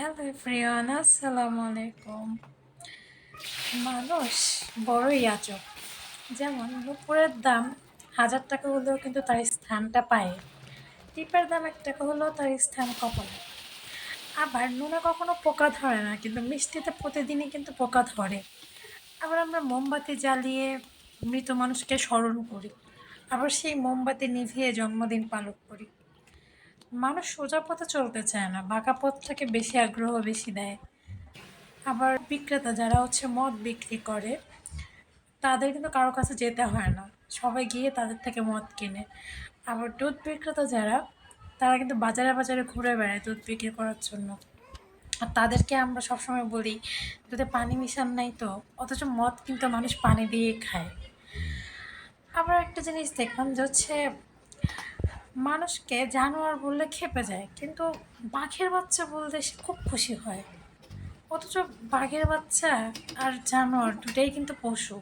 Hello everyone আসসালামু আলাইকুম মানুষ বড়ই আজব। যেমন নুপুরের দাম হাজার টাকা হলেও কিন্তু তার স্থানটা পায়। টিপের দাম এক টাকা হলেও তার স্থান কপালে। আবার নুনে কখনো পোকা ধরে না, কিন্তু মিষ্টিতে প্রতিদিনই কিন্তু পোকা ধরে। আবার আমরা মোমবাতি জ্বালিয়ে মৃত মানুষকে স্মরণ করি। আবার সেই মোমবাতি নিভিয়ে জন্মদিন পালন করি। মানুষ সোজা পথে চলতে চায় না, বাঁকা পথটাকে বেশি আগ্রহ বেশি দেয়। আবার বিক্রেতা যারা হচ্ছে মদ বিক্রি করে, তাদের কিন্তু কারও কাছে যেতে হয় না। সবাই গিয়ে তাদের থেকে মদ কিনে। আবার দুধ বিক্রেতা যারা, তারা কিন্তু বাজারে বাজারে ঘুরে বেড়ায় দুধ বিক্রি করার জন্য। আর তাদেরকে আমরা সবসময় বলি দুধে পানি মিশান নাই তো, অথচ মদ কিন্তু মানুষ পানি দিয়ে খায়। আবার একটা জিনিস দেখলাম যে হচ্ছে মানুষকে জানোয়ার বললে খেপে যায়, কিন্তু বাঘের বাচ্চা বলতে সে খুব খুশি হয়। অথচ বাঘের বাচ্চা আর জানোয়ার দুটাই কিন্তু পশু।